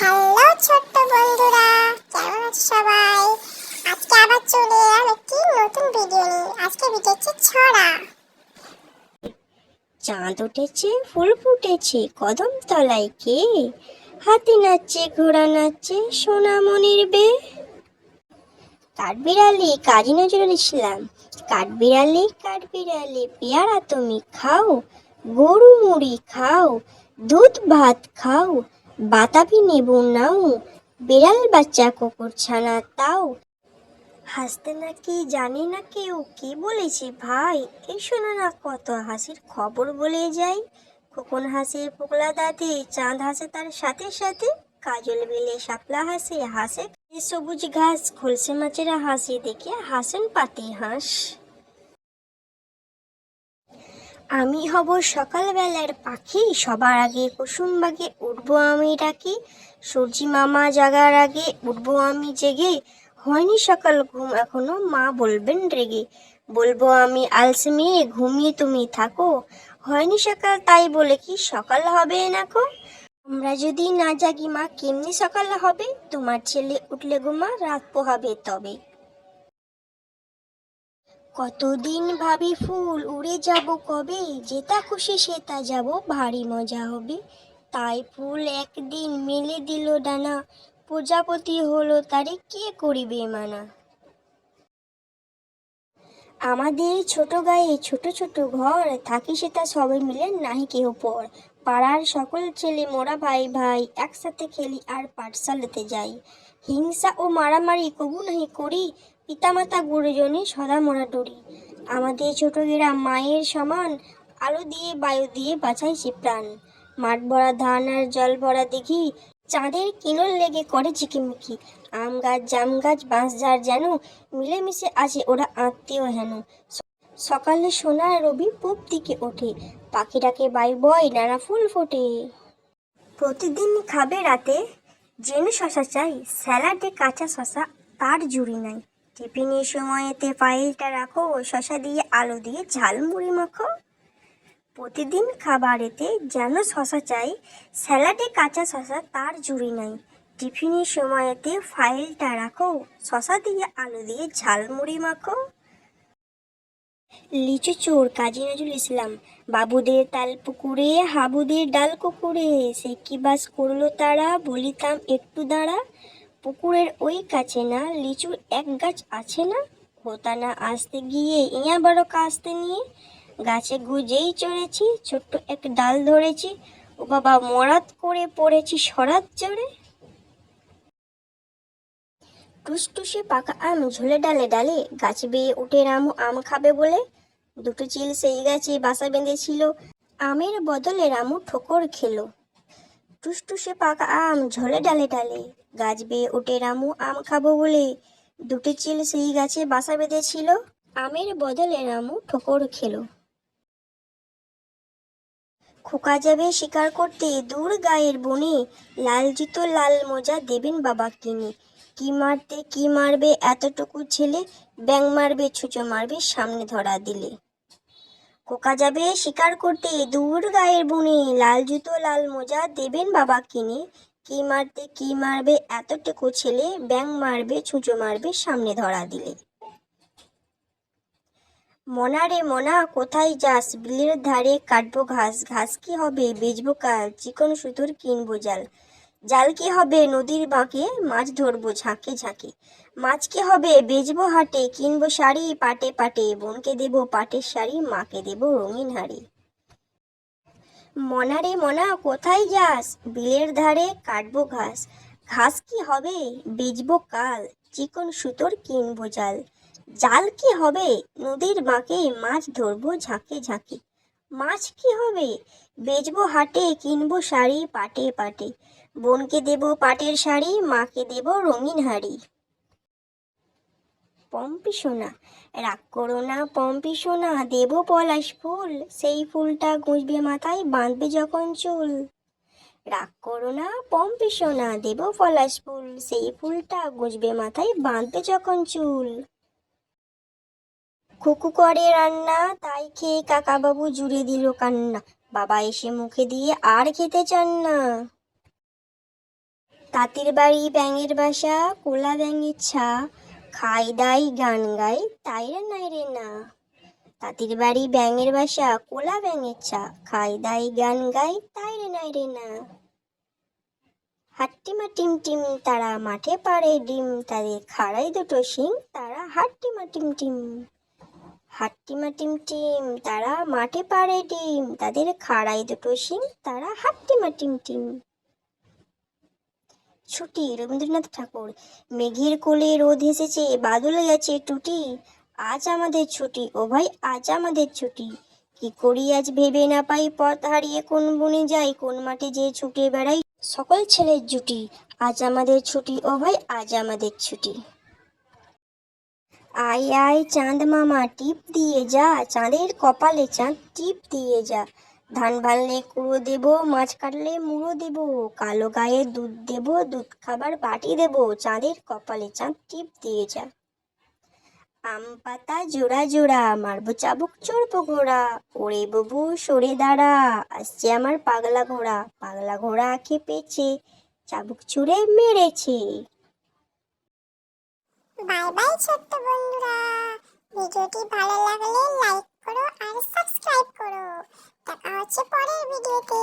Hello ছোট্ট বন্ধুরা, কেমন আছো সবাই? আজকে আবার চলে এলাম একটি নতুন ভিডিও নিয়ে। আজকে ভিডিও হচ্ছে ছড়া। চাঁদ উঠেছে, ফুল ফুটেছে, কদম তলায় কে? হাতি নাচছে, ঘোড়া নাচছে, সোনামণির বে। কাঠবিড়ালি কাজী নজরুল ইসলাম। কাঠবিড়ালি কাঠবিড়ালি পেয়ারা তুমি খাও, গরু মুড়ি খাও, দুধ ভাত খাও বাতাবি নেবু নাও। বিড়াল বাচ্চা কুকুর ছানা তাও। হাসতে নাকি জানি না কেউ কি বলেছে ভাই? এই শোনো না কত হাসির খবর বলে যাই। খোকন হাসে পোকলা দাঁতে, চাঁদ হাসে তার সাথে সাথে। কাজল বেলে, শাপলা হাসে হাসে সবুজ ঘাস, খলসে মাছেরা হাসে, দেখে হাসেন পাতি হাঁস। আমি হব সকালবেলার পাখি, সবার আগে কুসুম বাগে উঠবো আমি ডাকি, সূর্যি মামা জাগার আগে উঠবো আমি জেগে, হয়নি সকাল ঘুম এখনও, মা বলবেন রেগে, বলব আমি আলসে মেয়ে, ঘুমিয়ে তুমি থাকো, হয়নি সকাল তাই বলে কি সকাল হবে নাকো আমরা যদি না জাগি মা, কেমনি সকাল হবে? তোমার ছেলে উঠলে ঘুমা রাত পোহাবে তবে। কতদিন ভাবি ফুল উড়ে যাব কবে? যেটা খুশি সেটা যাব। ভারী মজা হবে। তাই ফুল একদিন মেলে দিল ডানা। প্রজাপতি হলো তারে কে করিবে মানা? আমাদের ছোট গায়ে ছোট ছোট ঘর, থাকি সেটা সবাই মিলে নাহি কেহ পর। পাড়ার সকল ছেলে মোরা ভাই ভাই, একসাথে খেলি আর পাঠশালাতে যাই। হিংসা ও মারামারি কবু নাহি করি, পিতামাতা গুরুজনে সদা মোরা ডরি আমাদের ছোট গ্রাম মায়ের সমান, আলো দিয়ে বায়ু দিয়ে বাঁচাই সে প্রাণ। মাঠ ভরা ধান আর জল ভরা দেখি, চাঁদের কিনল লেগে করে ঝিকিমিকি। আম গাছ, জাম গাছ, বাঁশ ঝাড় যেন মিলেমিশে আছে ওরা আত্মীয় হেন। সকালে সোনার রবি পূব দিকে ওঠে, পাখিটাকে বাই বয় নানা ফুল ফোটে। প্রতিদিন খাবে রাতে যেন শশা চাই, স্যালাডে কাঁচা শশা তার জুড়ি নাই। টিফিনের সময়তে ফাইলটা রাখো, শশা দিয়ে আলু দিয়ে ঝালমুড়ি মাখো। প্রতিদিন খাবারেতে যেন শশা চাই, স্যালাডে কাঁচা শশা তার জুড়ি নাই। টিফিনের সময়তে ফাইলটা রাখো, শশা দিয়ে আলু দিয়ে ঝালমুড়ি মাখো। লিচু চোর, কাজী নজরুল ইসলাম। বাবুদের তাল পুকুরে, হাবুদের ডাল কুকুরে। সে কি বাস করল তারা? বলিতাম, একটু দাঁড়া। পুকুরের ওই কাছে না লিচুর এক গাছ আছে না? হোতা না আসতে গিয়ে, ইয়া বড় কাস্তে নিয়ে, গাছে গুজেই চড়েছি, ছোট্ট এক ডাল ধরেছি। ও বাবা, মরাত করে পড়েছি সরাত জোরে টুসটুসে পাকা আম ঝুলে ডালে ডালে, গাছ বেয়ে উঠে রামু আম খাবে বলে। দুটো চিল সেই গাছে বাসা বেঁধেছিল, আমের বদলে রামু ঠোকর খেলো। টুসটুসে পাকা আম ঝোলে ডালে ডালে, গাছ বেয়ে উঠে রামু আম খাব বলে। দুটি চিল সেই গাছে বাসা বেঁধেছিল, আমের বদলে রামু ঠোকর খেলো। খোকা যাবে শিকার করতে দূর গায়ের বনে, লাল জুতো লাল মোজা দেবেন বাবা কিনে। কি মারতে, কি মারবে, এতটুকু ছেলে ব্যাং মারবে, ছুঁচো মারবে, সামনে ধরা দিলে। কোকা যাবে শিকার করতে দূর গায়ের বনে, লাল জুতো, লাল মোজা দেবেন বাবা কিনে। কি মারতে, কি মারবে, এতটুকু ছেলে ব্যাং মারবে, ছুঁচো মারবে, সামনে ধরা দিলে। মনা রে মনা, কোথায় যাস? বিলের ধারে কাটবো ঘাস। ঘাস কি হবে? বেচবো কাল। চিকন সুতোর কিনবো জাল। জাল কি হবে নদীর বাঁকে? মাছ ধরবো ঝাঁকে ঝাঁকে। মাছ কি হবে? বেচবো হাটে, কিনবো শাড়ি, পাটে পাটে। বোনকে দেবো পাটের শাড়ি, মাকে দেবো রঙিন হাড়ি। মনা রে মনা, কোথায় যাস? বিলের ধারে কাটবো ঘাস। ঘাস কি হবে? বেচবো কাল। চিকন সুতোর কিনবো জাল। জাল কি হবে? নদীর বাঁকে মাছ ধরবো ঝাঁকে ঝাঁকে। মাছ কি হবে? বেচবো হাটে, কিনবো শাড়ি, পাটে পাটে। বোনকে দেবো পাটের শাড়ি, মাকে দেবো রঙিন হাড়ি। পম্পি সোনা, রাগ করো না পম্পি সোনা, দেব পলাশ ফুল, সেই ফুলটা গুঁজবে মাথায়, বাঁধবে যখন চুল। রাগ করো না পম্পি সোনা, দেব পলাশ ফুল, সেই ফুলটা গুঁজবে মাথায়, বাঁধবে যখন চুল। খুকু করে রান্না, তাই খেয়ে কাকাবাবু জুড়ে দিল কান্না। বাবা এসে মুখে দিয়ে আর খেতে চান না। তাঁতির বাড়ি ব্যাঙের বাসা, কোলা ব্যাঙের ছা, খাই দাই, গান গাই, তাই রে নাই রে না। তাঁতির বাড়ি ব্যাঙের বাসা, কোলা ব্যাঙের ছা, খাই দাই, গান গাই, তাই রে নাই রে না। হাট্টিমা টিম টিম, তারা মাঠে পাড়ে ডিম, তাদের খাড়াই দুটো শিং, তারা হাট্টিমা টিম টিম। হাট্টিমা টিম টিম, তারা মাঠে পাড়ে ডিম। তাদের খাড়াই দুটো শিং তারা হাট্টিমা টিম টিম। ছুটি, রবীন্দ্রনাথ ঠাকুর। মেঘের কোলে রোদ এসেছে, বাদল গেছে টুটি। আজ আমাদের ছুটি, ও ভাই, আজ আমাদের ছুটি। কি করি আজ ভেবে না পাই, পথ হারিয়ে কোন বনে যাই, কোন মাঠে যে ছুটে বেড়াই। সকল ছেলের জুটি, আজ আমাদের ছুটি, ও ভাই, আজ আমাদের ছুটি। আয় আয়, চাঁদ মামা, টিপ দিয়ে যা। চাঁদের কপালে চাঁদ, টিপ দিয়ে যা। ধান ভাললে কুড়ো দেব, মাছ কাটলে মুড়ো দেব, কালো গায়ে দুধ দেব, দুধ খাবার বাটি দেব, চাঁদের কপালে চাঁদ, টিপ দিয়ে যা। আম পাতা জোড়া জোড়া, মারবো চাবুক, চড়বো ঘোড়া ওরে বাবু, সরে দাঁড়া, আসছে আমার পাগলা ঘোড়া পাগলা ঘোড়া খেপেছে, চাবুক ছুঁড়ে মেরেছে। বাই বাই ছোট্ট বন্ধুরা। ভিডিওটি ভালো লাগলে লাইক করো আর সাবস্ক্রাইব করো। দেখা হচ্ছে পরের ভিডিওতে।